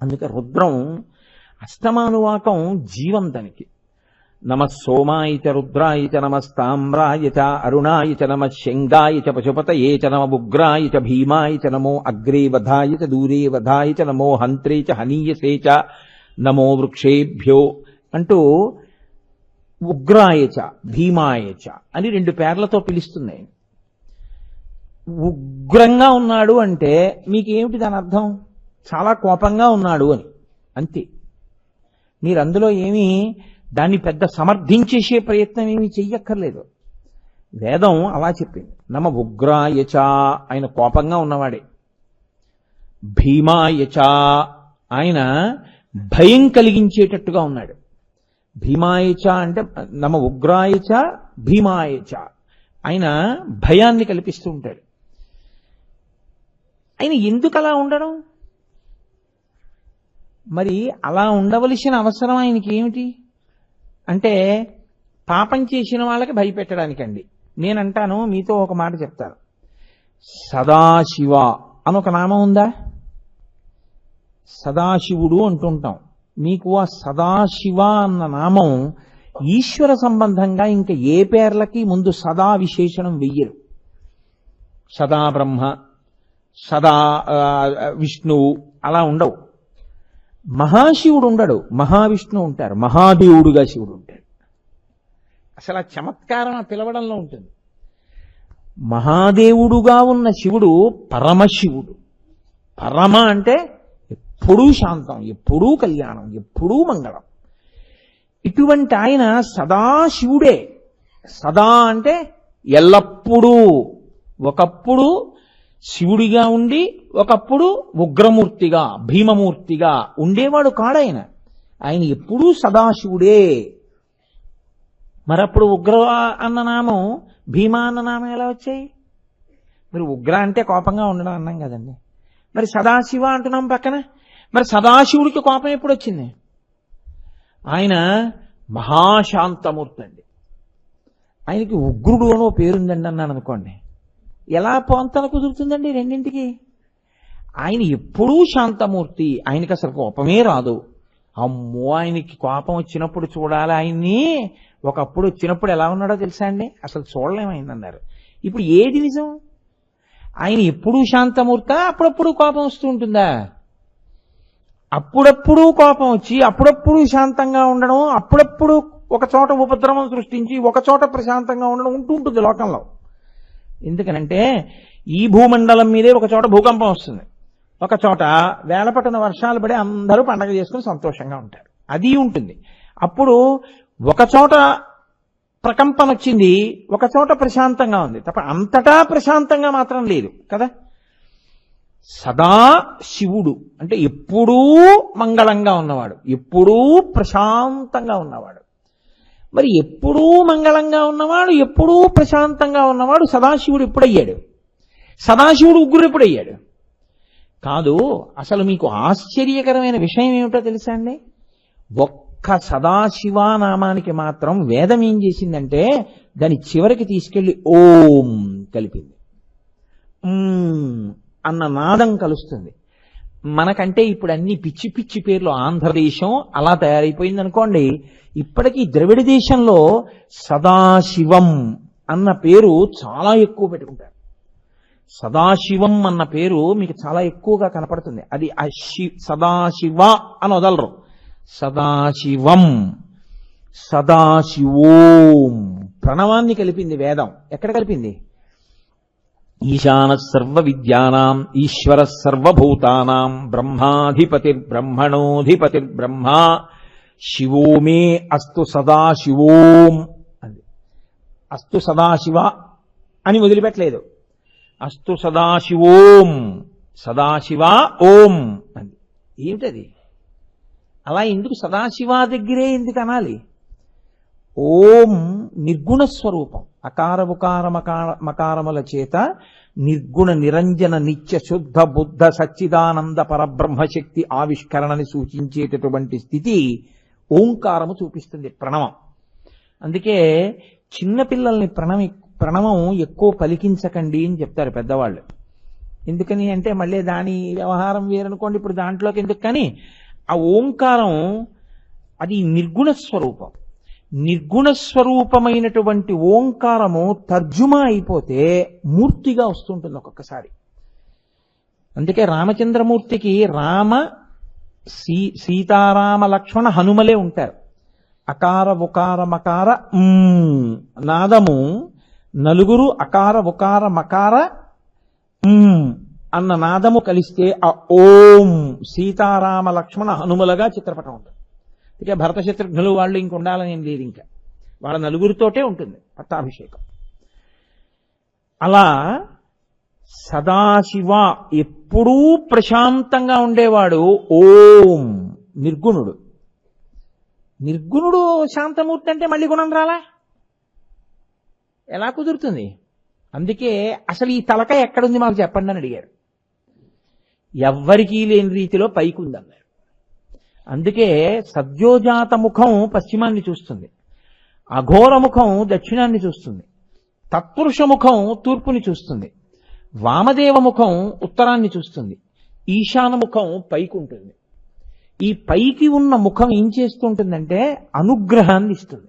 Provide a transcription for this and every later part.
అందుకే రుద్రం అష్టమానువాకం జీవం దానికి నమ సోమాయి చ రుద్రాయ చ నమస్తామ్రాయ చ అరుణాయ చ నమ శంగాయ చ పశుపతయే చ నమ ఉగ్రాయ చ భీమాయి చ నమో అగ్రే వధాయ చ దూరే వధాయ చ నమో హంత్రే చ హనీయసే చ నమో వృక్షేభ్యో అంటూ ఉగ్రాయ చ భీమాయ చ అని రెండు పేర్లతో పిలుస్తున్నాయి. ఉగ్రంగా ఉన్నాడు అంటే మీకేమిటి దాని అర్థం? చాలా కోపంగా ఉన్నాడు అని. అంతే. మీరు అందులో ఏమీ దాన్ని పెద్ద సమర్థించేసే ప్రయత్నం ఏమీ చెయ్యక్కర్లేదు. వేదం అలా చెప్పింది. నమ ఉగ్రాయచ ఆయన కోపంగా ఉన్నవాడే. భీమాయచ ఆయన భయం కలిగించేటట్టుగా ఉన్నాడు. భీమాయచ అంటే నమ ఉగ్రాయచ భీమాయచ ఆయన భయాన్ని కల్పిస్తూ ఉంటాడు. ఆయన ఎందుకు అలా ఉండడం? మరి అలా ఉండవలసిన అవసరం ఆయనకి ఏమిటి? అంటే పాపం చేసిన వాళ్ళకి భయపెట్టడానికండి. నేనంటాను మీతో ఒక మాట చెప్తాను. సదాశివ అని ఒక నామం ఉందా? సదాశివుడు అంటుంటాం. మీకు ఆ సదాశివ అన్న నామం ఈశ్వర సంబంధంగా ఇంకా ఏ పేర్లకి ముందు సదా విశేషణం వెయ్యరు. సదా బ్రహ్మ సదా విష్ణువు అలా ఉండవు. మహాశివుడు ఉండడు మహావిష్ణువు ఉంటారు మహాదేవుడుగా శివుడు ఉంటాడు. అసలు ఆ చమత్కారం ఆ పిలవడంలో ఉంటుంది. మహాదేవుడుగా ఉన్న శివుడు పరమశివుడు. పరమ అంటే ఎప్పుడూ శాంతం ఎప్పుడూ కళ్యాణం ఎప్పుడూ మంగళం. ఇటువంటి ఆయన సదాశివుడే సదా అంటే ఎల్లప్పుడూ ఒకప్పుడు శివుడిగా ఉండి ఒకప్పుడు ఉగ్రమూర్తిగా భీమమూర్తిగా ఉండేవాడు కాడాయన ఆయన ఎప్పుడూ సదాశివుడే. మరప్పుడు ఉగ్ర అన్న నామం భీమా అన్న నామం ఎలా వచ్చాయి? మరి ఉగ్ర అంటే కోపంగా ఉండడం అన్నాం కదండి. మరి సదాశివ అంటున్నాం పక్కన. మరి సదాశివుడికి కోపం ఎప్పుడు వచ్చింది? ఆయన మహాశాంతమూర్తి అండి ఆయనకి ఉగ్రుడు అనో పేరుందండి అన్నాను అనుకోండి. ఎలా పొంతన కుదురుతుందండి రెండింటికి? ఆయన ఎప్పుడూ శాంతమూర్తి. ఆయనకి అసలు కోపమే రాదు. అమ్మో ఆయనకి కోపం వచ్చినప్పుడు చూడాలి ఆయన్ని. ఒకప్పుడు వచ్చినప్పుడు ఎలా ఉన్నాడో తెలుసా అండి? అసలు చూడలేమైందన్నారు. ఇప్పుడు ఏది నిజం? ఆయన ఎప్పుడూ శాంతమూర్త? అప్పుడప్పుడు కోపం వస్తూ ఉంటుందా? అప్పుడప్పుడు కోపం వచ్చి అప్పుడప్పుడు శాంతంగా ఉండడం అప్పుడప్పుడు ఒక చోట ఉపద్రవం సృష్టించి ఒక చోట ప్రశాంతంగా ఉండడం ఉంటూ ఉంటుంది లోకంలో. ఎందుకనంటే ఈ భూమండలం మీదే ఒక చోట భూకంపం వస్తుంది. ఒక చోట వేలపట్టిన వర్షాలు పడి అందరూ పండగ చేసుకుని సంతోషంగా ఉంటారు. అది ఉంటుంది. అప్పుడు ఒక చోట ప్రకంపన వచ్చింది ఒక చోట ప్రశాంతంగా ఉంది. తప్ప అంతటా ప్రశాంతంగా మాత్రం లేదు కదా? సదా శివుడు. అంటే ఎప్పుడూ మంగళంగా ఉన్నవాడు. ఎప్పుడూ ప్రశాంతంగా ఉన్నవాడు. మరి ఎప్పుడూ మంగళంగా ఉన్నవాడు ఎప్పుడూ ప్రశాంతంగా ఉన్నవాడు సదాశివుడు ఎప్పుడయ్యాడు? సదాశివుడు ఉగ్గురు ఎప్పుడయ్యాడు? కాదు అసలు మీకు ఆశ్చర్యకరమైన విషయం ఏమిటో తెలుసా అండి? ఒక్క సదాశివ నామానికి మాత్రం వేదం ఏం చేసిందంటే దాని చివరికి తీసుకెళ్ళి ఓం కలిపింది. అన్న నాదం కలుస్తుంది. మనకంటే ఇప్పుడు అన్ని పిచ్చి పిచ్చి పేర్లు ఆంధ్రదేశం అలా తయారైపోయింది అనుకోండి ఇప్పటికీ ద్రవిడ దేశంలో సదాశివం అన్న పేరు చాలా ఎక్కువ పెట్టుకుంటారు. సదాశివం అన్న పేరు మీకు చాలా ఎక్కువగా కనపడుతుంది. అది అశి శి సదాశివ అని వదలరు. సదాశివం సదాశివోం. ప్రణవాన్ని కలిపింది వేదం. ఎక్కడ కలిపింది? ఈశాన సర్వ విద్యానాం ఈశ్వర సర్వభూతానాం బ్రహ్మాధిపతి బ్రహ్మణోధిపతి బ్రహ్మ శివో మే అస్తు సదాశివోం అది అస్తు సదాశివ అని వదిలిపెట్టలేదు. అస్తు సదాశివోం సదాశివ ఓం. అని ఏమిటది? అలా ఎందుకు సదాశివ దగ్గరే ఎందుకు అనాలి ఓం నిర్గుణ స్వరూపం. అకార ఉకార మకార మకారముల చేత నిర్గుణ నిరంజన నిత్య శుద్ధ బుద్ధ సచ్చిదానంద పరబ్రహ్మశక్తి ఆవిష్కరణని సూచించేటటువంటి స్థితి ఓంకారము చూపిస్తుంది ప్రణవం. అందుకే చిన్నపిల్లల్ని ప్రణమి ప్రణవం ఎక్కువ పలికించకండి అని చెప్తారు పెద్దవాళ్ళు. ఎందుకని అంటే మళ్ళీ దాని వ్యవహారం వేరనుకోండి ఇప్పుడు దాంట్లోకి ఎందుకు కానీ ఆ ఓంకారం అది నిర్గుణ స్వరూపం. నిర్గుణ స్వరూపమైనటువంటి ఓంకారము తర్జుమా అయిపోతే మూర్తిగా వస్తుంటుంది ఒక్కొక్కసారి. అందుకే రామచంద్రమూర్తికి రామ సీ సీతారామ లక్ష్మణ హనుమలే ఉంటారు. అకార ఉకార మకార నాదము నలుగురు అకార ఉకార మకార ఉమ్ అన్న నాదము కలిస్తే ఆ ఓం సీతారామ లక్ష్మణ హనుమలగా చిత్రపటం ఉంటుంది. అందుకే భరత శత్రుఘ్నులు వాళ్ళు ఇంక ఉండాలని ఏం లేదు ఇంకా. వాళ్ళ నలుగురితోటే ఉంటుంది పట్టాభిషేకం. అలా సదాశివ ఎప్పుడూ ప్రశాంతంగా ఉండేవాడు ఓం నిర్గుణుడు. నిర్గుణుడు శాంతమూర్తి అంటే మళ్ళీ గుణం రాలా? ఎలా కుదురుతుంది? అందుకే అసలు ఈ తలక ఎక్కడుంది మాకు చెప్పండి అని అడిగారు. ఎవ్వరికీ లేని రీతిలో పైకి ఉందన్నారు అందుకే సద్యోజాత ముఖం పశ్చిమాన్ని చూస్తుంది. అఘోర ముఖం దక్షిణాన్ని చూస్తుంది. తత్పురుష ముఖం తూర్పుని చూస్తుంది. వామదేవ ముఖం ఉత్తరాన్ని చూస్తుంది. ఈశాన ముఖం పైకి ఉంటుంది. ఈ పైకి ఉన్న ముఖం ఏం చేస్తుంటుందంటే అనుగ్రహాన్ని ఇస్తుంది.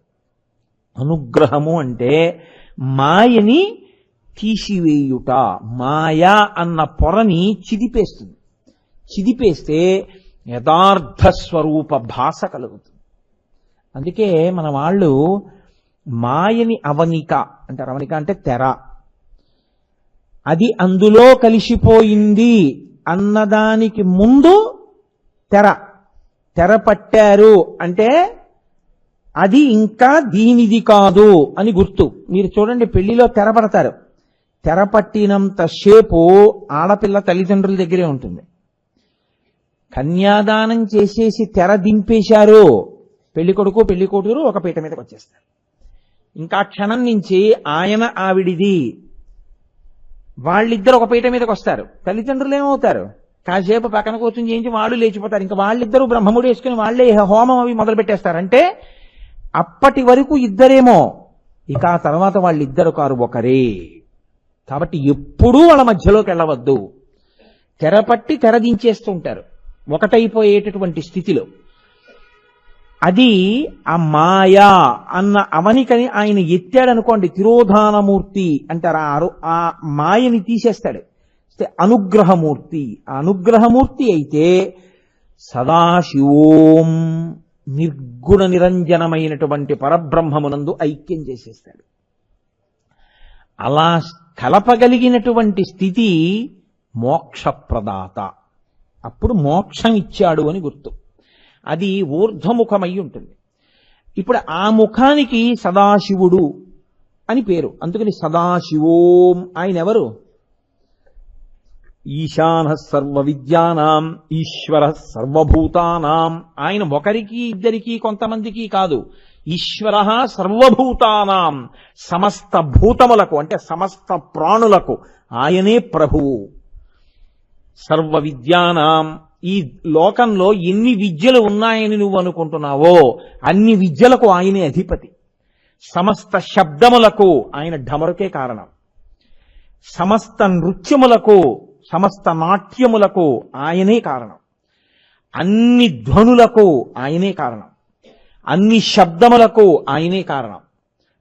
అనుగ్రహము అంటే మాయని తీసివేయుట మాయ అన్న పొరని చిదిపేస్తుంది. చిదిపేస్తే యథార్థ స్వరూప భాష కలుగుతుంది. అందుకే మన వాళ్ళు మాయని అవనిక అంటారు. అవనిక అంటే తెర. అది అందులో కలిసిపోయింది అన్నదానికి ముందు తెర. తెర పట్టారు అంటే అది ఇంకా దీనిది కాదు అని గుర్తు. మీరు చూడండి పెళ్ళిలో తెర పడతారు. తెర పట్టినంత సేపు ఆడపిల్ల తల్లిదండ్రుల దగ్గరే ఉంటుంది. కన్యాదానం చేసేసి తెర దింపేశారో. పెళ్ళి కొడుకు పెళ్ళి కూతురు ఒక పీట మీదకి వచ్చేస్తారు. ఇంకా క్షణం నుంచి ఆయన ఆవిడిది. వాళ్ళిద్దరు ఒక పీట మీదకి వస్తారు. తల్లిదండ్రులు ఏమవుతారు? కాసేపు పక్కన కూర్చొని చేయించి వాళ్ళు లేచిపోతారు. ఇంకా వాళ్ళిద్దరూ బ్రహ్మముడు వేసుకుని వాళ్ళే హోమం అవి మొదలు పెట్టేస్తారంటే అప్పటి వరకు ఇద్దరేమో. ఇక ఆ తర్వాత వాళ్ళిద్దరు కారు ఒకరే. కాబట్టి ఎప్పుడూ వాళ్ళ మధ్యలోకి వెళ్ళవద్దు. తెరపట్టి తెర దించేస్తూ ఉంటారు ఒకటైపోయేటటువంటి స్థితిలో అది ఆ మాయా అన్న అవనికని ఆయన ఎత్తాడనుకోండి తిరోధానమూర్తి అంటారు. ఆ ఆ మాయని తీసేస్తాడు. అనుగ్రహమూర్తి. ఆ అనుగ్రహమూర్తి అయితే సదాశివోం నిర్గుణ నిరంజనమైనటువంటి పరబ్రహ్మమునందు ఐక్యం చేసేస్తాడు. అలా కలపగలిగినటువంటి స్థితి మోక్షప్రదాత. అప్పుడు మోక్షం ఇచ్చాడు అని గుర్తు. అది ఊర్ధ్వముఖమై ఉంటుంది. ఇప్పుడు ఆ ముఖానికి సదాశివుడు అని పేరు. అందుకని సదాశివోం ఆయన ఎవరు ఈశాన సర్వ విద్యానాం ఈశ్వర సర్వభూతానాం. ఆయన ఒకరికి ఇద్దరికి కొంతమందికి కాదు. ఈశ్వర సర్వభూతానాం సమస్త భూతములకు అంటే సమస్త ప్రాణులకు. ఆయనే ప్రభువు. సర్వ విద్యానాం ఈ లోకంలో ఎన్ని విద్యలు ఉన్నాయని నువ్వు అనుకుంటున్నావో అన్ని విద్యలకు ఆయనే అధిపతి. సమస్త శబ్దములకు ఆయన ఢమరుకే కారణం. సమస్త నృత్యములకు సమస్త నాట్యములకు ఆయనే కారణం. అన్ని ధ్వనులకు ఆయనే కారణం. అన్ని శబ్దములకు ఆయనే కారణం.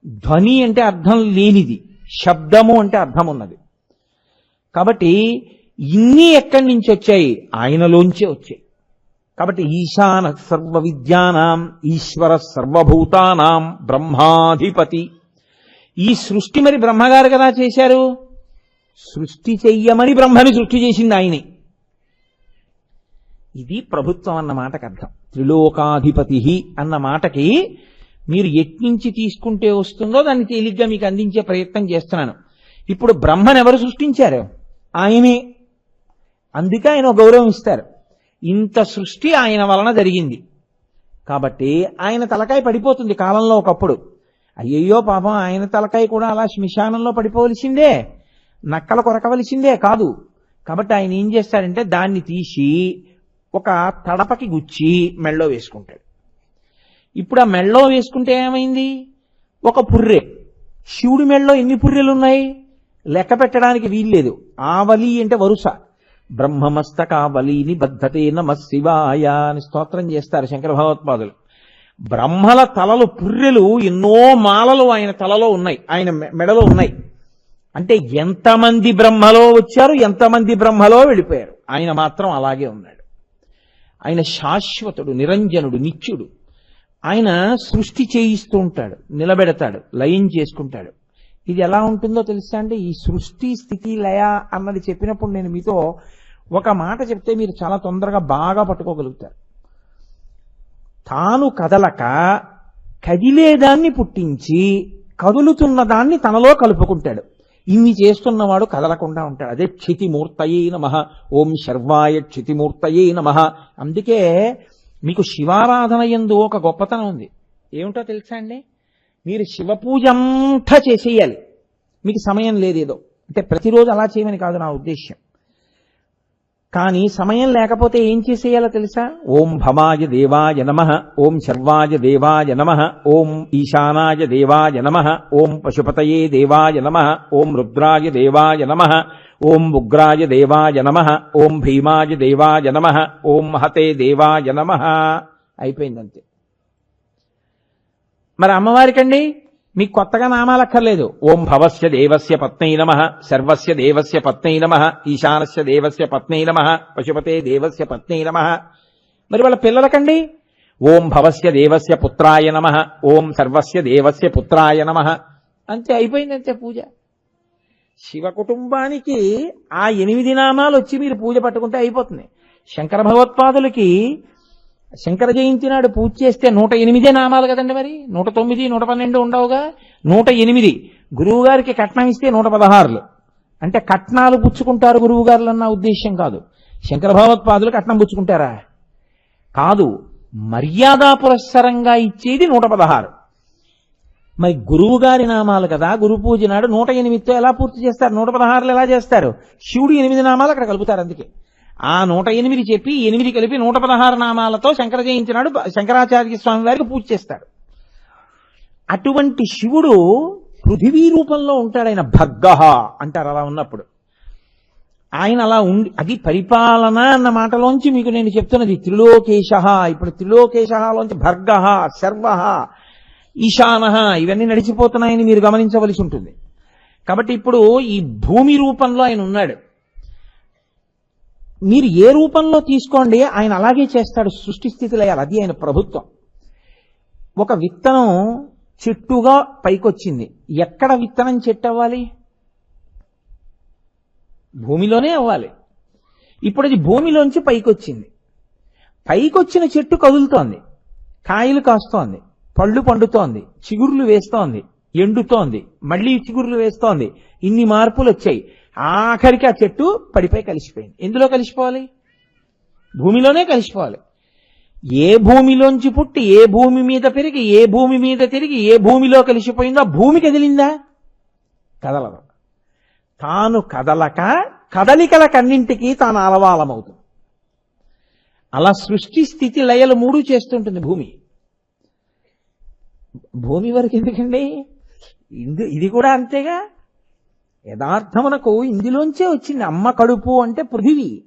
ధ్వని అంటే అర్థం లేనిది. శబ్దము అంటే అర్థం ఉన్నది కాబట్టి ఇన్ని ఎక్కడి నుంచి వచ్చాయి? ఆయనలోంచే వచ్చాయి. కాబట్టి ఈశాన సర్వ విద్యానాం ఈశ్వర సర్వభూతానాం బ్రహ్మాధిపతి. ఈ సృష్టి మరి బ్రహ్మగారు కదా చేశారు? సృష్టి చెయ్యమని బ్రహ్మని సృష్టి చేసింది ఆయనే. ఇది ప్రభుత్వం అన్న మాటకు అర్థం. త్రిలోకాధిపతి అన్న మాటకి మీరు ఎట్నుంచి తీసుకుంటే వస్తుందో దాన్ని తేలిగ్గా మీకు అందించే ప్రయత్నం చేస్తున్నాను. ఇప్పుడు బ్రహ్మను ఎవరు సృష్టించారు? ఆయనే. అందుకే ఆయన ఒక గౌరవం ఇస్తారు ఇంత సృష్టి ఆయన వలన జరిగింది. కాబట్టి ఆయన తలకాయ పడిపోతుంది కాలంలో ఒకప్పుడు. అయ్యయ్యో పాపం ఆయన తలకాయ కూడా అలా శ్మశానంలో పడిపోవలసిందే. నక్కల కొరకవలసిందే కాదు. కాబట్టి ఆయన ఏం చేస్తాడంటే దాన్ని తీసి ఒక తడపకి గుచ్చి మెళ్ళో వేసుకుంటాడు. ఇప్పుడు ఆ మెళ్ళో వేసుకుంటే ఏమైంది? ఒక పుర్రె. శివుడి మెళ్ళో ఎన్ని పుర్రెలు ఉన్నాయి లెక్క పెట్టడానికి వీల్లేదు. ఆవలి అంటే వరుస. బ్రహ్మమస్తకావలీని బద్ధతే నమ శివాయ అని స్తోత్రం చేస్తారు శంకర భగవత్పాదులు. బ్రహ్మల తలలు పుర్రెలు ఎన్నో మాలలు ఆయన తలలో ఉన్నాయి ఆయన మె- మెడలో ఉన్నాయి. అంటే ఎంతమంది బ్రహ్మలో వచ్చారు ఎంతమంది బ్రహ్మలో వెళ్ళిపోయారు? ఆయన మాత్రం అలాగే ఉన్నాడు. ఆయన శాశ్వతుడు నిరంజనుడు నిత్యుడు. ఆయన సృష్టి చేయిస్తూ ఉంటాడు నిలబెడతాడు లయం చేసుకుంటాడు. ఇది ఎలా ఉంటుందో తెలుసా అండి? ఈ సృష్టి స్థితి లయ అన్నది చెప్పినప్పుడు నేను మీతో ఒక మాట చెప్తే మీరు చాలా తొందరగా బాగా పట్టుకోగలుగుతారు. తాను కదలక కదిలేదాన్ని పుట్టించి కదులుతున్న దాన్ని తనలో కలుపుకుంటాడు. ఇన్ని చేస్తున్నవాడు కదలకుండా ఉంటాడు. అదే క్షితిమూర్తయే నమ. ఓం శర్వాయ క్షితిమూర్తయే నమ. అందుకే మీకు శివారాధన ఎందు ఒక గొప్పతనం ఉంది. ఏమిటో తెలుసా అండి? మీరు శివపూజ అంతా చేసేయాలి. మీకు సమయం లేదేదో అంటే ప్రతిరోజు అలా చేయమని కాదు నా ఉద్దేశ్యం. కానీ సమయం లేకపోతే ఏం చేసేయాలో తెలుసా? ఓం భమాయ దేవాయ నమ ఓం శర్వాయ దేవాయ నమ ఓం ఈశానాయ దేవాయ నమ ఓం పశుపతయే దేవాయ నమ ఓం రుద్రాయ దేవాయ నమ ఓం ఉగ్రాయ దేవాయ నమ ఓం భీమాయ దేవాయ నమ ఓం మహతే దేవాయ నమ. అయిపోయిందంతే. మరి అమ్మవారికండి మీకు కొత్తగా నామాలు అక్కర్లేదు ఓం భవస్య దేవస్య పత్నై నమ సర్వస్య దేవస్య పత్నై నమ ఈశానస్య దేవస్య పత్నై నమ పశుపతే దేవస్య పత్నై నమ. మరి వాళ్ళ పిల్లలకండి. ఓం భవస్య దేవస్య పుత్రాయ నమ ఓం సర్వస్య దేవస్య పుత్రాయ నమ. అంతే అయిపోయిందంతే పూజ. శివ కుటుంబానికి ఆ ఎనిమిది నామాలు వచ్చి మీరు పూజ పట్టుకుంటే అయిపోతుంది. శంకర భగవత్పాదులకి శంకర జయంతి నాడు పూజ చేస్తే నూట ఎనిమిదే నామాలు కదండి మరి? నూట తొమ్మిది నూట పన్నెండు ఉండవుగా? నూట ఎనిమిది. గురువు గారికి కట్నం ఇస్తే నూట పదహారులు. అంటే కట్నాలు పుచ్చుకుంటారు గురువు గారులు అన్న ఉద్దేశ్యం కాదు. శంకర భగవత్పాదులు కట్నం పుచ్చుకుంటారా? కాదు. మర్యాదా పురస్సరంగా ఇచ్చేది నూట పదహారు. మరి గురువు గారి నామాలు కదా? గురు పూజ నాడు నూట ఎనిమిదితో ఎలా పూర్తి చేస్తారు? నూట పదహారులు ఎలా చేస్తారు? శివుడు ఎనిమిది నామాలు అక్కడ కలుపుతారు అందుకే. ఆ నూట ఎనిమిది చెప్పి ఎనిమిది కలిపి నూట పదహారు నామాలతో శంకర జయంతి నాడు శంకరాచార్య స్వామి వారికి పూజ చేస్తాడు. అటువంటి శివుడు పృథివీ రూపంలో ఉంటాడు ఆయన భగ్గహ అంటారు అలా ఉన్నప్పుడు. ఆయన అలా ఉండి అది పరిపాలన అన్న మాటలోంచి మీకు నేను చెప్తున్నది త్రిలోకేశ ఇప్పుడు త్రిలోకేశలోంచి భర్గ శర్వ ఈశాన ఇవన్నీ నడిచిపోతున్నాయని మీరు గమనించవలసి ఉంటుంది. కాబట్టి ఇప్పుడు ఈ భూమి రూపంలో ఆయన ఉన్నాడు. మీరు ఏ రూపంలో తీసుకోండి ఆయన అలాగే చేస్తాడు సృష్టి స్థితిలో అది ఆయన ప్రభుత్వం. ఒక విత్తనం చెట్టుగా పైకొచ్చింది. ఎక్కడ విత్తనం చెట్టు అవ్వాలి? భూమిలోనే అవ్వాలి. ఇప్పుడు అది భూమిలోంచి పైకొచ్చింది. పైకొచ్చిన చెట్టు కదులుతోంది. కాయలు కాస్తోంది. పళ్ళు పండుతోంది. చిగుర్లు వేస్తోంది. ఎండుతోంది. మళ్ళీ చిగురులు వేస్తోంది. ఇన్ని మార్పులు వచ్చాయి ఆఖరికి ఆ చెట్టు పడిపై కలిసిపోయింది. ఎందులో కలిసిపోవాలి? భూమిలోనే కలిసిపోవాలి. ఏ భూమిలోంచి పుట్టి ఏ భూమి మీద పెరిగి ఏ భూమి మీద తిరిగి ఏ భూమిలో కలిసిపోయిందో భూమి కదిలిందా కదలదు. తాను కదలక కదలికల కన్నింటికి తాను అలవాలమవుతుంది అలా సృష్టి స్థితి లయలు మూడు చేస్తుంటుంది భూమి. భూమి వరకు ఎందుకండి? ఇందు ఇది కూడా అంతేగా? యథార్థమునకు ఇందులోంచే వచ్చింది. అమ్మ కడుపు అంటే పృథివీ.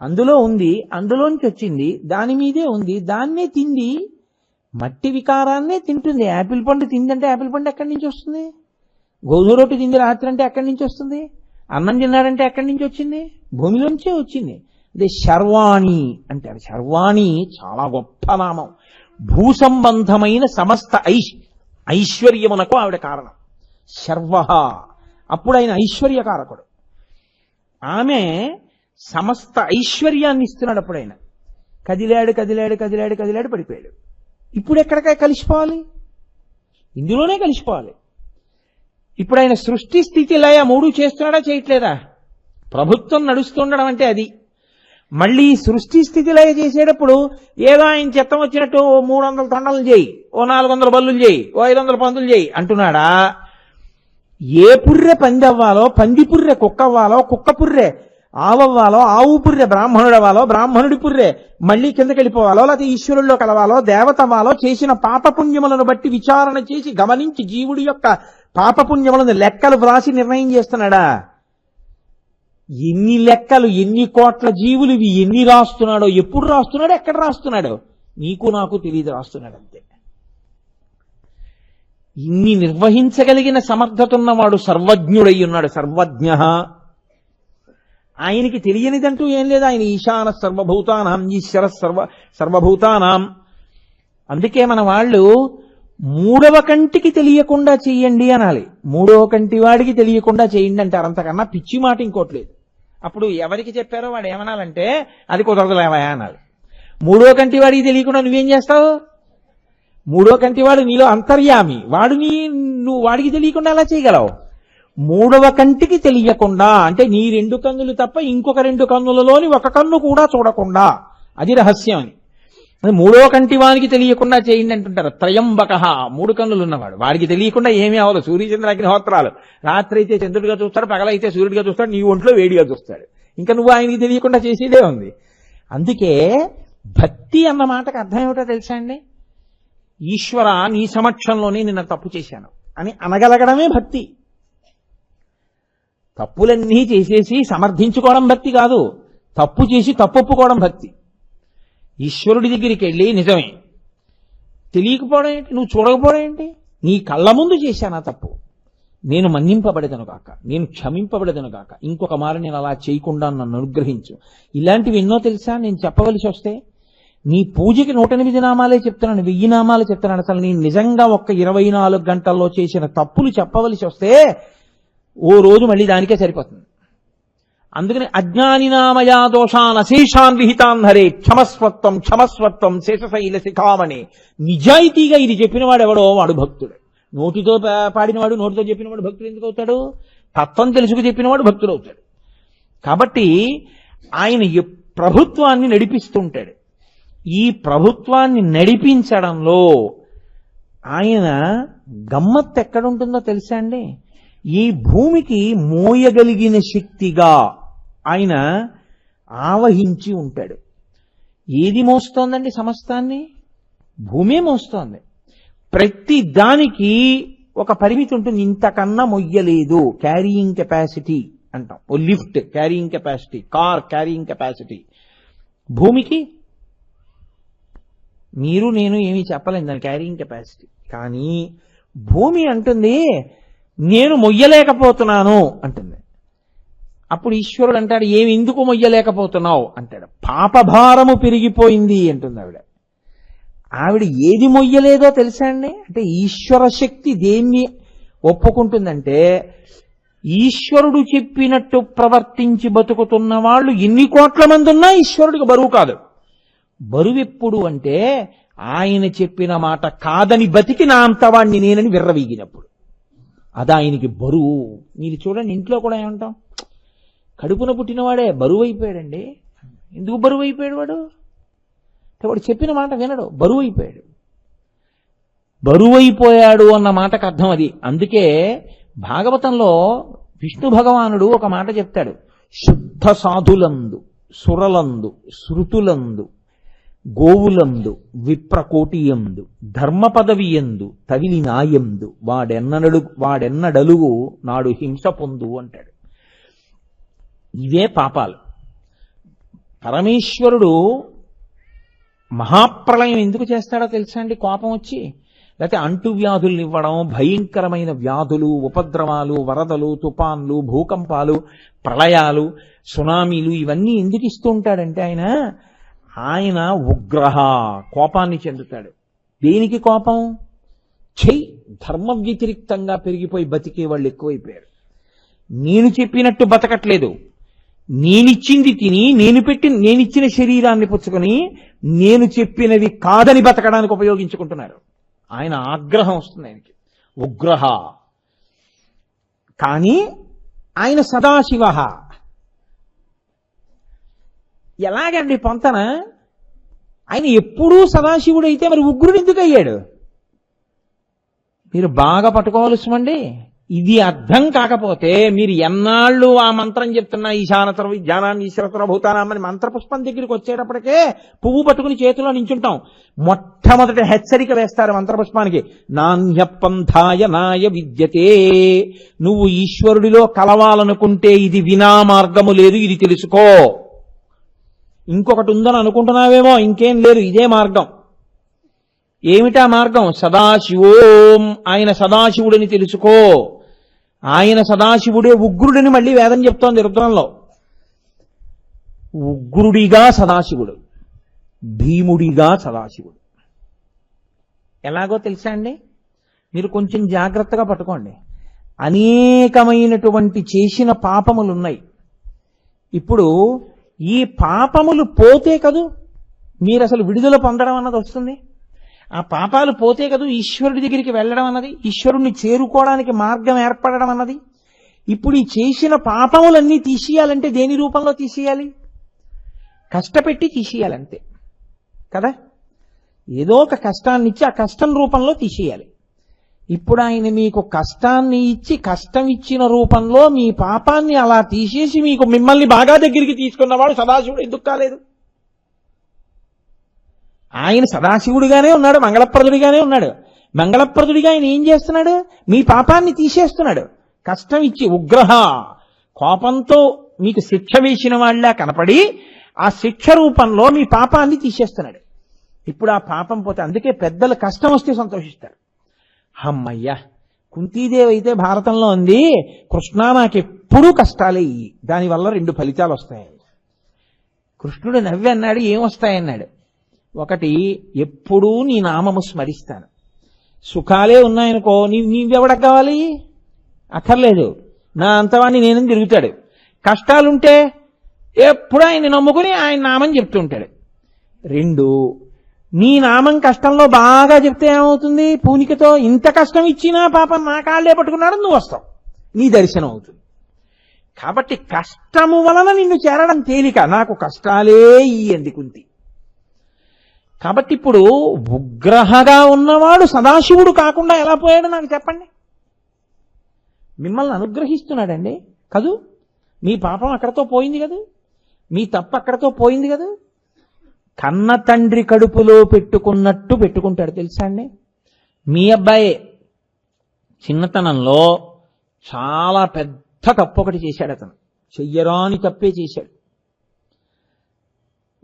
అందులో ఉంది అందులోంచి వచ్చింది దాని మీదే ఉంది దాన్నే తింది మట్టి వికారాన్నే తింటుంది. యాపిల్ పండు తిందంటే యాపిల్ పండు ఎక్కడి నుంచి వస్తుంది? గోధుమ రొట్టె తింది రాత్రి అంటే ఎక్కడి నుంచి వస్తుంది? అన్నం తిన్నాడంటే ఎక్కడి నుంచి వచ్చింది? భూమిలోంచే వచ్చింది. అదే శర్వాణి అంటారు. శర్వాణి చాలా గొప్ప నామం. భూ సంబంధమైన సమస్త ఐష్ ఐశ్వర్యమునకు ఆవిడ కారణం. శర్వ. అప్పుడు ఆయన ఐశ్వర్యకారకుడు. ఆమె సమస్త ఐశ్వర్యాన్ని ఇస్తున్నాడు అప్పుడు ఆయన కదిలాడు కదిలాడు కదిలాడు కదిలాడు పడిపోయాడు. ఇప్పుడు ఎక్కడికాయ కలిసిపోవాలి? ఇందులోనే కలిసిపోవాలి. ఇప్పుడు ఆయన సృష్టి స్థితి లయ మూడు చేస్తున్నాడా చేయట్లేదా? ప్రభుత్వం నడుస్తుండడం అంటే అది. మళ్ళీ సృష్టి స్థితి లయ చేసేటప్పుడు ఏదో ఆయన చిత్తం వచ్చినట్టు ఓ మూడు వందల తొండలు చేయి ఓ నాలుగు వందల బల్లులు చేయి ఓ ఐదు వందల పందులు చేయి అంటున్నాడా? ఏ పుర్రె పంది అవ్వాలో పంది పుర్రె కుక్క అవ్వాలో కుక్క పుర్రె ఆవవ్వాలో ఆవు పుర్రె బ్రాహ్మణుడు అవ్వాలో బ్రాహ్మణుడి పుర్రె మళ్ళీ కిందకి వెళ్ళిపోవాలో లేకపోతే ఈశ్వరుల్లో కలవాలో దేవత అవ్వాలో చేసిన పాపపుణ్యములను బట్టి విచారణ చేసి గమనించి జీవుడి యొక్క పాపపుణ్యములను లెక్కలు వ్రాసి నిర్ణయం చేస్తున్నాడా? ఎన్ని లెక్కలు ఎన్ని కోట్ల జీవులు ఇవి ఎన్ని రాస్తున్నాడో ఎప్పుడు రాస్తున్నాడో ఎక్కడ రాస్తున్నాడో నీకు నాకు తెలియదు రాస్తున్నాడు అంతే. ఇన్ని నిర్వహించగలిగిన సమర్థత ఉన్నవాడు సర్వజ్ఞుడై ఉన్నాడు సర్వజ్ఞ. ఆయనకి తెలియనిదంటూ ఏం లేదు ఆయన ఈశాన సర్వభూతానాం ఈశ్వర సర్వ సర్వభూతానాం. అందుకే మన వాళ్ళు మూడవ కంటికి తెలియకుండా చెయ్యండి అనాలి. మూడవ కంటి వాడికి తెలియకుండా చేయండి అంటారు. అంతకన్నా పిచ్చి మాట ఇంకోట్లేదు అప్పుడు ఎవరికి చెప్పారో వాడు ఏమనాలంటే అది కుదరదులేవా అన్నాడు. మూడో కంటి వాడికి తెలియకుండా నువ్వేం చేస్తావు? మూడో కంటి వాడు నీలో అంతర్యామి. వాడు నీ నువ్వు వాడికి తెలియకుండా అలా చేయగలవు? మూడవ కంటికి తెలియకుండా అంటే నీ రెండు కన్నులు తప్ప ఇంకొక రెండు కన్నులలోని ఒక కన్ను కూడా చూడకుండా. అది రహస్యం అని. మూడో కంటి వానికి తెలియకుండా చేయండి అంటుంటారు. త్రయంబక. మూడు కన్నులు ఉన్నవాడు. వాడికి తెలియకుండా ఏమీ అవ్వదు. సూర్యచంద్ర అగ్నిహోత్రాలు రాత్రి అయితే చంద్రుడిగా చూస్తాడు పగలైతే సూర్యుడిగా చూస్తాడు నీ ఒంట్లో వేడిగా చూస్తాడు. ఇంకా నువ్వు ఆయనకి తెలియకుండా చేసేదే ఉంది. అందుకే భక్తి అన్న మాటకు అర్థం ఏమిటో తెలుసా అండి? ఈశ్వర నీ సమక్షంలోనే నిన్న తప్పు చేశాను అని అనగలగడమే భక్తి. తప్పులన్నీ చేసేసి సమర్థించుకోవడం భక్తి కాదు. తప్పు చేసి తప్పొప్పుకోవడం భక్తి. ఈశ్వరుడి దగ్గరికి వెళ్ళి నిజమే. తెలియకపోవడం ఏంటి? నువ్వు చూడకపోవడం ఏంటి? నీ కళ్ళ ముందు చేశానా తప్పు? నేను మన్నింపబడేదను గాక. నేను క్షమింపబడేదను గాక. ఇంకొక మారు నేను అలా చేయకుండా నన్ను అనుగ్రహించు. ఇలాంటివి ఎన్నో తెలుసా? నేను చెప్పవలసి వస్తే నీ పూజకి నూట ఎనిమిది నామాలే చెప్తున్నాను వెయ్యి నామాలు చెప్తున్నాను. అసలు నేను నిజంగా ఒక్క ఇరవై నాలుగు గంటల్లో చేసిన తప్పులు చెప్పవలసి వస్తే ఓ రోజు మళ్ళీ దానికే సరిపోతుంది. అందుకని అజ్ఞానినామయా దోషాన్ అశేషాన్ విహితాన్ హరే క్షమస్వత్వం క్షమస్వత్వం శేషశైల శిఖామణి. నిజాయితీగా ఇది చెప్పినవాడు ఎవడో వాడు భక్తుడు. నోటితో పాడినవాడు నోటితో చెప్పినవాడు భక్తుడు ఎందుకు అవుతాడు? తత్వం తెలుసుకు చెప్పినవాడు భక్తుడు అవుతాడు. కాబట్టి ఆయన ప్రభుత్వాన్ని నడిపిస్తుంటాడు. ఈ ప్రభుత్వాన్ని నడిపించడంలో ఆయన గమ్మత్ ఎక్కడుంటుందో తెలుసా అండి? ఈ భూమికి మోయగలిగిన శక్తిగా ఆయన ఆవహించి ఉంటాడు. ఏది మోస్తోందండి సమస్తాన్ని? భూమే మోస్తోంది. ప్రతి దానికి ఒక పరిమితి ఉంటుంది. ఇంతకన్నా మొయ్యలేదు. క్యారీయింగ్ కెపాసిటీ అంటాం. ఓ lift carrying capacity car carrying capacity భూమికి మీరు నేను ఏమీ చెప్పలేను దాని క్యారీయింగ్ కెపాసిటీ కానీ భూమి అంటుంది నేను మొయ్యలేకపోతున్నాను అంటుంది. అప్పుడు ఈశ్వరుడు అంటాడు ఏమి ఎందుకు మొయ్యలేకపోతున్నావు? అంటాడు. పాపభారము పెరిగిపోయింది అంటుంది ఆవిడ. ఆవిడ ఏది మొయ్యలేదో తెలుసా అండి? అంటే ఈశ్వర శక్తి దేన్ని ఒప్పుకుంటుందంటే ఈశ్వరుడు చెప్పినట్టు ప్రవర్తించి బతుకుతున్న వాళ్ళు ఎన్ని కోట్ల మంది ఉన్నా ఈశ్వరుడికి బరువు కాదు. బరువు ఎప్పుడు అంటే ఆయన చెప్పిన మాట కాదని బతికి నా అంతవాణ్ణి నేనని విర్రవీగినప్పుడు. అది ఆయనకి బరువు. మీరు చూడండి ఇంట్లో కూడా ఏమంటాం? కడుపున పుట్టినవాడే బరువు అయిపోయాడండి ఎందుకు బరువు అయిపోయాడు వాడు వాడు చెప్పిన మాట వినడు బరువు అయిపోయాడు బరువైపోయాడు అన్న మాటకు అర్థం అది. అందుకే భాగవతంలో విష్ణు భగవానుడు ఒక మాట చెప్తాడు. శుద్ధ సాధులందు సురలందు శృతులందు గోవులందు విప్రకోటియందు ధర్మ పదవియందు తగిలి నాయందు వాడెన్నడడు వాడెన్నడలుగు నాడు హింస పొందు అంటాడు. ఇవే పాపాలు. పరమేశ్వరుడు మహాప్రళయం ఎందుకు చేస్తాడో తెలుసా అండి? కోపం వచ్చి. లేకపోతే అంటువ్యాధుల్ని ఇవ్వడం భయంకరమైన వ్యాధులు ఉపద్రవాలు వరదలు తుపాన్లు భూకంపాలు ప్రళయాలు సునామీలు ఇవన్నీ ఎందుకు ఇస్తూ ఉంటాడంటే ఆయన ఆయన ఉగ్రహ కోపాన్ని చెందుతాడు. దేనికి కోపం? చెయ్యి ధర్మ వ్యతిరిక్తంగా పెరిగిపోయి బతికే వాళ్ళు ఎక్కువైపోయారు. నేను చెప్పినట్టు బతకట్లేదు. నేనిచ్చింది తిని నేను పెట్టి నేనిచ్చిన శరీరాన్ని పుచ్చుకొని నేను చెప్పినవి కాదని బతకడానికి ఉపయోగించుకుంటున్నారు. ఆయన ఆగ్రహం వస్తుంది ఆయనకి. ఉగ్రహ. కానీ ఆయన సదాశివ. ఎలాగండి పొంతన? ఆయన ఎప్పుడూ సదాశివుడు అయితే మరి ఉగ్రుడు ఎందుకు అయ్యాడు? మీరు బాగా పట్టుకోవాల్సిమండి. ఇది అర్థం కాకపోతే మీరు ఎన్నాళ్ళు ఆ మంత్రం చెప్తున్నా ఈశానతర విజ్ఞానాన్ని ఈశ్వరతర భూతానామని మంత్రపుష్పం దగ్గరికి వచ్చేటప్పటికే పువ్వు పట్టుకుని చేతిలో నించుంటాం. మొట్టమొదటి హెచ్చరిక వేస్తారు మంత్రపుష్పానికి. నాణ్యపంథాయ నాయ విద్యతే. నువ్వు ఈశ్వరుడిలో కలవాలనుకుంటే ఇది వినా మార్గము లేదు ఇది తెలుసుకో. ఇంకొకటి ఉందని అనుకుంటున్నావేమో ఇంకేం లేదు ఇదే మార్గం. ఏమిటా మార్గం? సదాశివోం. ఆయన సదాశివుడిని తెలుసుకో. ఆయన సదాశివుడే ఉగ్రుడని మళ్ళీ వేదం చెప్తోంది రుద్రంలో. ఉగ్రుడిగా సదాశివుడు. భీముడిగా సదాశివుడు. ఎలాగో తెలుసా అండి? మీరు కొంచెం జాగ్రత్తగా పట్టుకోండి. అనేకమైనటువంటి చేసిన పాపములు ఉన్నాయి ఇప్పుడు ఈ పాపములు పోతే కదూ? మీరు అసలు విడుదల పొందడం అన్నది వస్తుంది? ఆ పాపాలు పోతే కదా ఈశ్వరుడి దగ్గరికి వెళ్ళడం అన్నది ఈశ్వరుణ్ణి చేరుకోవడానికి మార్గం ఏర్పడడం అన్నది. ఇప్పుడు ఈ చేసిన పాపములన్నీ తీసేయాలంటే దేని రూపంలో తీసేయాలి? కష్టపెట్టి తీసేయాలంతే. కదా? ఏదో ఒక కష్టాన్ని ఇచ్చి ఆ కష్టం రూపంలో తీసేయాలి. ఇప్పుడు ఆయన మీకు కష్టాన్ని ఇచ్చి కష్టం ఇచ్చిన రూపంలో మీ పాపాన్ని అలా తీసేసి మీకు మిమ్మల్ని బాగా దగ్గరికి తీసుకున్నవాడు సదాశివుడు ఎందుకు కాలేదు? ఆయన సదాశివుడిగానే ఉన్నాడు మంగళప్రదుడిగానే ఉన్నాడు. మంగళప్రదుడిగా ఆయన ఏం చేస్తున్నాడు? మీ పాపాన్ని తీసేస్తున్నాడు. కష్టం ఇచ్చి ఉగ్రహ కోపంతో మీకు శిక్ష వేసిన వాళ్ళ కనపడి ఆ శిక్ష రూపంలో మీ పాపాన్ని తీసేస్తున్నాడు. ఇప్పుడు ఆ పాపం పోతే అందుకే పెద్దలు కష్టం వస్తే సంతోషిస్తారు. అమ్మయ్యా కుంతీదేవి అయితే భారతంలో ఉంది. కృష్ణ నాకెప్పుడూ కష్టాలే దానివల్ల రెండు ఫలితాలు వస్తాయి. కృష్ణుడు నవ్వి అన్నాడు ఏం వస్తాయన్నాడు? ఒకటి ఎప్పుడూ నీ నామము స్మరిస్తాను. సుఖాలే ఉన్నాయనుకో నీ నీవెవడకు కావాలి? అక్కర్లేదు. నా అంతవాణ్ణి నేనని తిరుగుతాడు. కష్టాలుంటే ఎప్పుడు ఆయన్ని నమ్ముకుని ఆయన నామం చెప్తుంటాడు. రెండు నీ నామం కష్టంలో బాగా చెప్తే ఏమవుతుంది? పూనికతో ఇంత కష్టం ఇచ్చినా పాపం నా కాళ్ళే పట్టుకున్నాడు నువ్వు వస్తావు. నీ దర్శనం అవుతుంది. కాబట్టి కష్టము వలన నిన్ను చేరడం తేలిక. నాకు కష్టాలే ఇయ్యంది కుంతి. కాబట్టి ఇప్పుడు ఉగ్రహగా ఉన్నవాడు సదాశివుడు కాకుండా ఎలా పోయాడు నాకు చెప్పండి? మిమ్మల్ని అనుగ్రహిస్తున్నాడండి. కదూ? మీ పాపం అక్కడతో పోయింది కదా? మీ తప్పు అక్కడతో పోయింది కదా? కన్న తండ్రి కడుపులో పెట్టుకున్నట్టు పెట్టుకుంటాడు తెలుసా అండి? మీ అబ్బాయే చిన్నతనంలో చాలా పెద్ద తప్పు ఒకటి చేశాడు అతను. చెయ్యరాని తప్పే చేశాడు.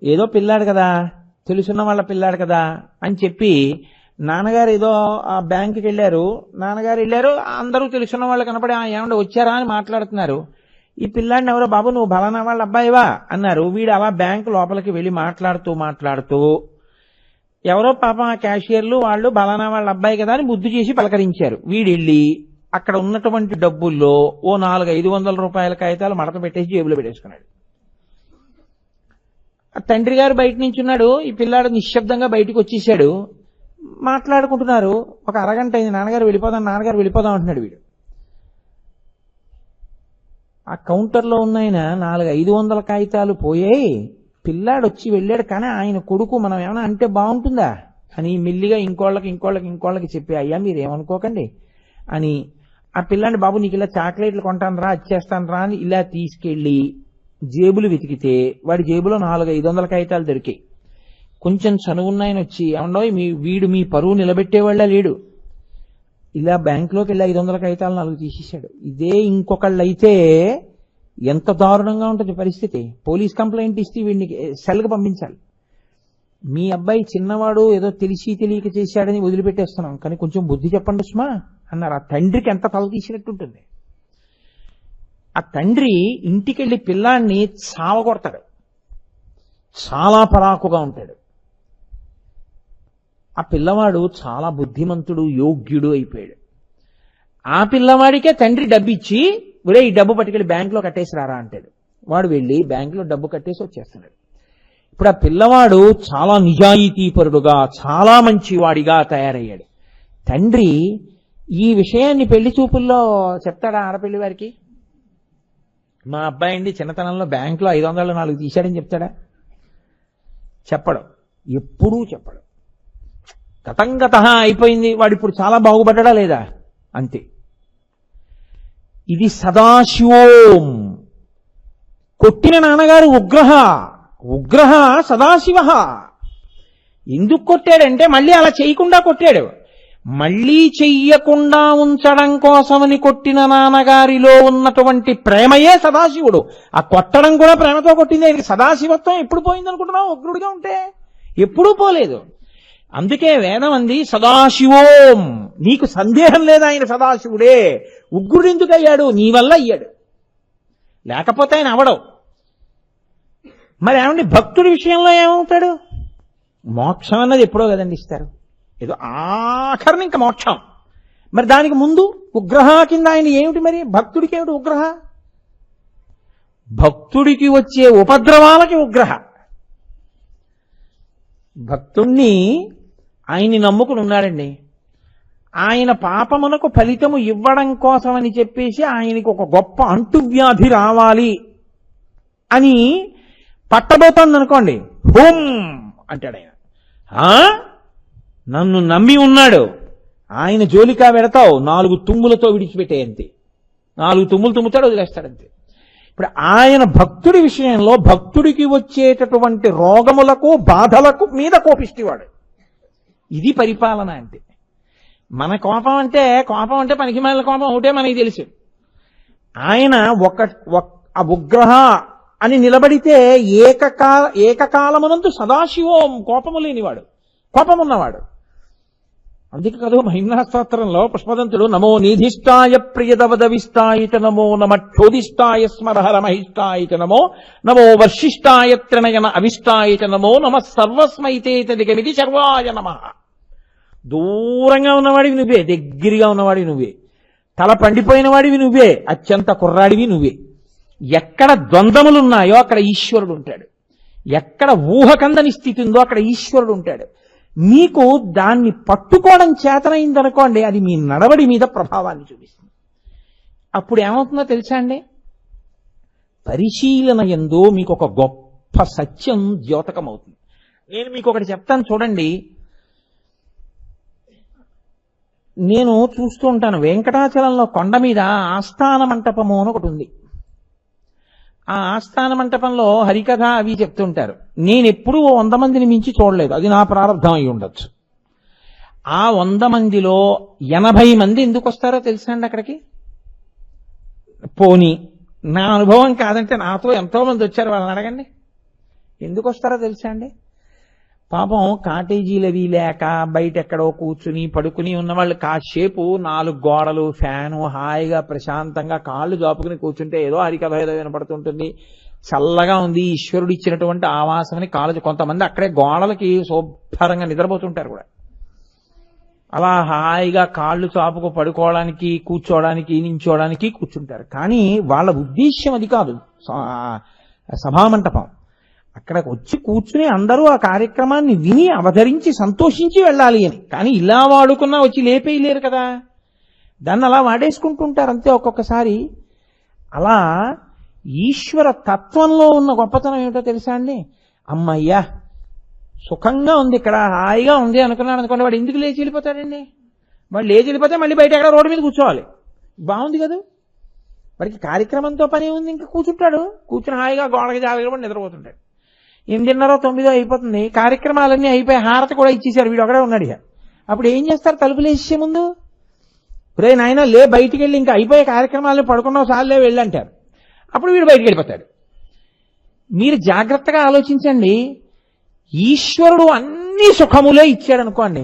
ఏదో పిల్లాడు కదా. తెలుసున్న వాళ్ళ పిల్లాడు కదా అని చెప్పి నాన్నగారు ఏదో ఆ బ్యాంకుకి వెళ్ళారు. నాన్నగారు వెళ్ళారు. అందరూ తెలుసున్న వాళ్ళు కనపడి "ఆ, వచ్చారా? అని మాట్లాడుతున్నారు. ఈ పిల్లాడిని ఎవరో బాబు నువ్వు బలానా వాళ్ళ అబ్బాయివా? అన్నారు. వీడు అలా బ్యాంకు లోపలికి వెళ్ళి మాట్లాడుతూ మాట్లాడుతూ ఎవరో పాపం ఆ క్యాషియర్లు వాళ్ళు బలానా వాళ్ళ అబ్బాయి కదా అని ముద్దు చేసి పలకరించారు. వీడు వెళ్ళి అక్కడ ఉన్నటువంటి డబ్బుల్లో ఓ నాలుగు ఐదు వందల రూపాయల కాగితాలు మడత పెట్టేసి జేబులో పెట్టేసుకున్నాడు. తండ్రి గారు బయట నుంచి ఉన్నాడు ఈ పిల్లాడు నిశ్శబ్దంగా బయటకు వచ్చేసాడు. మాట్లాడుకుంటున్నారు ఒక అరగంట అయింది నాన్నగారు వెళ్ళిపోదాం నాన్నగారు వెళ్ళిపోదాం అంటున్నాడు వీడు. ఆ కౌంటర్లో ఉన్న ఆయన నాలుగు ఐదు వందల కాగితాలు పోయాయి పిల్లాడు వచ్చి వెళ్ళాడు కానీ ఆయన కొడుకు మనం ఏమైనా అంటే బాగుంటుందా? అని మెల్లిగా ఇంకోళ్ళకి ఇంకోళ్ళకి ఇంకోళ్ళకి చెప్పి అయ్యా మీరు ఏమనుకోకండి అని ఆ పిల్లాడి బాబు నీకు ఇలా చాక్లెట్లు కొంటాను రా ఇచ్చేస్తాను రా అని ఇలా తీసుకెళ్ళి జేబులు వెతికితే వాడి జేబులో నాలుగు ఐదు వందల కాగితాలు దొరికాయి. కొంచెం చనువున్నాయని వచ్చి ఏమండో మీ వీడు మీ పరువు నిలబెట్టేవాళ్ళ లేడు. ఇలా బ్యాంకులోకి వెళ్ళి ఐదు వందల కాగితాలు నాలుగు తీసేశాడు. ఇదే ఇంకొకళ్ళు అయితే ఎంత దారుణంగా ఉంటుంది పరిస్థితి. పోలీస్ కంప్లైంట్ ఇస్తే వీడిని సెల్కి పంపించాలి. మీ అబ్బాయి చిన్నవాడు ఏదో తెలిసి తెలియక చేశాడని వదిలిపెట్టేస్తున్నాం. కానీ కొంచెం బుద్ధి చెప్పండి సుమా అన్నారు. ఆ తండ్రికి ఎంత తల తీసినట్టుంటుంది. ఆ తండ్రి ఇంటికెళ్ళి పిల్లాన్ని చావగొడతాడు. చాలా పరాకుగా ఉంటాడు. ఆ పిల్లవాడు చాలా బుద్ధిమంతుడు యోగ్యుడు అయిపోయాడు. ఆ పిల్లవాడికే తండ్రి డబ్బు ఇచ్చి ఒరే ఈ డబ్బు పట్టుకెళ్ళి బ్యాంకులో కట్టేసి రారా అంటాడు. వాడు వెళ్ళి బ్యాంకులో డబ్బు కట్టేసి వచ్చేస్తున్నాడు ఇప్పుడు ఆ పిల్లవాడు చాలా నిజాయితీపరుడుగా చాలా మంచివాడిగా తయారయ్యాడు. తండ్రి ఈ విషయాన్ని పెళ్ళి చూపుల్లో చెప్తాడా ఆడపిల్లి వారికి? మా అబ్బాయి అండి చిన్నతనంలో బ్యాంకులో ఐదు వందలు నాలుగు తీశాడని చెప్తాడా? చెప్పడు. ఎప్పుడూ చెప్పడు. గతంగత అయిపోయింది. వాడు ఇప్పుడు చాలా బాగుపడ్డా లేదా? అంతే. ఇది సదాశివోం. కొట్టిన నాన్నగారు ఉగ్రహ. ఉగ్రహ సదాశివ. ఎందుకు కొట్టాడంటే మళ్ళీ అలా చేయకుండా కొట్టాడు. మళ్ళీ చెయ్యకుండా ఉంచడం కోసమని కొట్టిన నాన్నగారిలో ఉన్నటువంటి ప్రేమయే సదాశివుడు. ఆ కొట్టడం కూడా ప్రేమతో కొట్టింది ఆయనకి సదాశివత్వం ఎప్పుడు పోయింది అనుకుంటున్నావు ఉగ్రుడిగా ఉంటే ఎప్పుడూ పోలేదు. అందుకే వేదం అంది సదాశివోం. నీకు సందేహం లేదు ఆయన సదాశివుడే. ఉగ్రుడు ఎందుకు అయ్యాడు నీ వల్ల అయ్యాడు. లేకపోతే ఆయన అవడం. మరి ఏమండి భక్తుడి విషయంలో ఏమవుతాడు? మోక్షం అన్నది ఎప్పుడో కదండి ఇస్తారు. ఏదో ఆఖరిని ఇంకా మోక్షం. మరి దానికి ముందు ఉగ్రహ కింద ఆయన ఏమిటి మరి? భక్తుడికి ఏమిటి ఉగ్రహ? భక్తుడికి వచ్చే ఉపద్రవాలకి ఉగ్రహ. భక్తుణ్ణి ఆయన్ని నమ్ముకుని ఉన్నాడండి. ఆయన పాపమునకు ఫలితము ఇవ్వడం కోసమని చెప్పేసి ఆయనకి ఒక గొప్ప అంటువ్యాధి రావాలి అని పట్టబోతోంది అనుకోండి హోం! అంటాడు ఆయన. "ఆ? నన్ను నమ్మి ఉన్నాడు. ఆయన జోలికా పెడతావు నాలుగు తుమ్ములతో విడిచిపెట్టేయంతే. నాలుగు తుమ్ములు తుమ్ముతాడు వదిలేస్తాడంతే. ఇప్పుడు ఆయన భక్తుడి విషయంలో భక్తుడికి వచ్చేటటువంటి రోగములకు బాధలకు మీద కోపిస్తేవాడు ఇది పరిపాలన అంటే. మన కోపం అంటే కోపం అంటే పనికి కోపం ఒకటే మనకి తెలుసు. ఆయన ఒక ఒక్- ఆ ఉగ్రహ అని నిలబడితే ఏకకాల ఏకకాలమునందు సదాశివం కోపము లేనివాడు. కోపమున్నవాడు. అందుకే కదా మహిమ్నాస్తోత్రంలో పుష్పదంతుడు నమో నిధిష్టాయ ప్రియదవదవిష్టాయిత నమో నమ స్మరహర మహిష్టాయిత నమో నమో వర్షిష్టాయ త్రినయన అవిష్టాయిత నమో నమ సర్వస్మైతేతదిగమిది సర్వాయ నమ. దూరంగా ఉన్నవాడివి నువ్వే దగ్గరగా ఉన్నవాడివి నువ్వే. తల పండిపోయిన వాడివి నువ్వే అత్యంత కుర్రాడివి నువ్వే. ఎక్కడ ద్వంద్వములున్నాయో అక్కడ ఈశ్వరుడు ఉంటాడు. ఎక్కడ ఊహకందని స్థితి ఉందో అక్కడ ఈశ్వరుడు ఉంటాడు. మీకు దాన్ని పట్టుకోవడం చేతనైందనుకోండి అది మీ నడవడి మీద ప్రభావాన్ని చూపిస్తుంది. అప్పుడు ఏమవుతుందో తెలుసా అండి? పరిశీలన ఎందు మీకు ఒక గొప్ప సత్యం ద్యోతకం అవుతుంది నేను మీకు ఒకటి చెప్తాను చూడండి. నేను చూస్తూ ఉంటాను వెంకటాచలంలో కొండ మీద ఆస్థాన మంటపము అని ఒకటి ఉంది. ఆ ఆస్థాన మంటపంలో హరికథ అవి చెప్తుంటారు. నేను ఎప్పుడూ ఓ వంద మందిని మించి చూడలేదు. అది నా ప్రారంభం అయి ఉండొచ్చు. ఆ వంద మందిలో ఎనభై మంది ఎందుకు వస్తారో తెలుసా అండి అక్కడికి? పోని. నా అనుభవం కాదంటే నాతో ఎంతో మంది వచ్చారు వాళ్ళని అడగండి. ఎందుకు వస్తారో తెలుసా అండి? పాపం కాటేజీలు అవి లేక బయట ఎక్కడో కూర్చుని పడుకుని ఉన్న వాళ్ళు కాసేపు నాలుగు గోడలు ఫ్యాను హాయిగా ప్రశాంతంగా కాళ్ళు జాపుకుని కూర్చుంటే ఏదో హరికథ ఏదో వినపడుతుంటుంది. చల్లగా ఉంది. ఈశ్వరుడు ఇచ్చినటువంటి ఆవాసమని కాళ్ళు కొంతమంది అక్కడే గోడలకి శుభ్రంగా నిద్రపోతుంటారు కూడా. అలా హాయిగా కాళ్ళు చాపుకు పడుకోవడానికి కూర్చోవడానికి నించోవడానికి కూర్చుంటారు. కానీ వాళ్ళ ఉద్దేశ్యం అది కాదు. సభామంటపం. అక్కడికి వచ్చి కూర్చుని అందరూ ఆ కార్యక్రమాన్ని విని అవతరించి సంతోషించి వెళ్ళాలి అని. కానీ ఇలా వాడుకున్నా వచ్చి లేపేయలేరు కదా. దాన్ని అలా వాడేసుకుంటుంటారు అంతే ఒక్కొక్కసారి. అలా ఈశ్వర తత్వంలో ఉన్న గొప్పతనం ఏమిటో తెలుసా అండి? అమ్మయ్యా సుఖంగా ఉంది ఇక్కడ హాయిగా ఉంది అనుకున్నాడు అనుకోండి వాడు ఎందుకు లేచి వెళ్ళిపోతాడండి? వాడు లేచి వెళ్ళిపోతే మళ్ళీ బయట ఎక్కడ రోడ్డు మీద కూర్చోవాలి. బాగుంది కదా? వాడికి కార్యక్రమంతో పని ఉంది ఇంకా కూర్చుంటాడు. కూర్చుని హాయిగా గోడకి జాగ్రత్త నిద్రపోతుంటాడు. ఎనిమిదిన్నర తొమ్మిదో అయిపోతుంది. కార్యక్రమాలన్నీ అయిపోయి హారతి కూడా ఇచ్చేసారు వీడు ఒకడే ఉన్నాడు ఇక. అప్పుడు ఏం చేస్తారు? తలుపులు వేసే ముందు రే నాయన లే బయటికి వెళ్ళి ఇంకా అయిపోయే కార్యక్రమాలను పడుకున్నావు సార్లే వెళ్ళంటారు. అప్పుడు వీడు బయటికి వెళ్ళిపోతాడు. మీరు జాగ్రత్తగా ఆలోచించండి. ఈశ్వరుడు అన్ని సుఖములే ఇచ్చాడు అనుకోండి.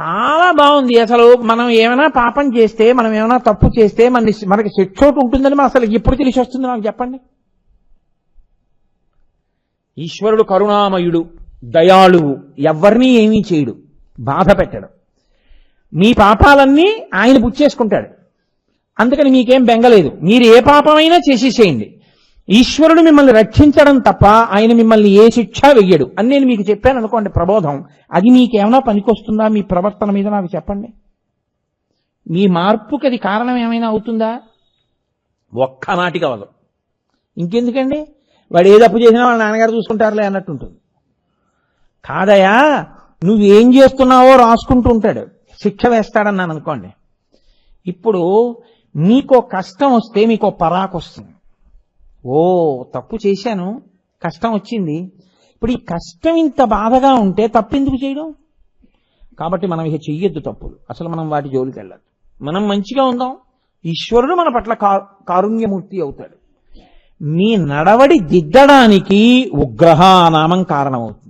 చాలా బాగుంది. అసలు మనం ఏమైనా పాపం చేస్తే మనం ఏమైనా తప్పు చేస్తే మన మనకి శిక్ష ఒకటి ఉంటుందని అసలు ఎప్పుడు తెలిసి వస్తుంది? నాకు చెప్పండి. ఈశ్వరుడు కరుణామయుడు దయాళువు ఎవరినీ ఏమీ చేయడు బాధ పెట్టడు. మీ పాపాలన్నీ ఆయన పుచ్చేసుకుంటాడు అందుకని మీకేం బెంగలేదు. మీరు ఏ పాపమైనా చేసేసేయండి. ఈశ్వరుడు మిమ్మల్ని రక్షించడం తప్ప ఆయన మిమ్మల్ని ఏ శిక్ష వెయ్యడు. అని నేను మీకు చెప్పాను అనుకోండి ప్రబోధం. అది మీకేమైనా పనికొస్తుందా? మీ ప్రవర్తన మీద నాకు చెప్పండి. మీ మార్పుకి అది కారణం ఏమైనా అవుతుందా? ఒక్క నాటికి అవ్వదు. ఇంకెందుకండి? వాడు ఏ తప్పు చేసినా వాళ్ళ నాన్నగారు చూసుకుంటారులే అన్నట్టు ఉంటుంది. కాదయా నువ్వేం చేస్తున్నావో రాసుకుంటూ ఉంటాడు. శిక్ష వేస్తాడన్నాను అనుకోండి. ఇప్పుడు మీకు కష్టం వస్తే మీకో పరాకు వస్తుంది. ఓ తప్పు చేశాను కష్టం వచ్చింది. ఇప్పుడు ఈ కష్టం ఇంత బాధగా ఉంటే తప్పు ఎందుకు చేయడం? కాబట్టి మనం ఇక చెయ్యొద్దు తప్పులు. అసలు మనం వాటి జోలికి వెళ్ళదు మనం మంచిగా ఉందాం. ఈశ్వరుడు మన పట్ల కారుణ్యమూర్తి అవుతాడు. మీ నడవడి దిద్దడానికి ఉగ్రహ నామం కారణమవుతుంది.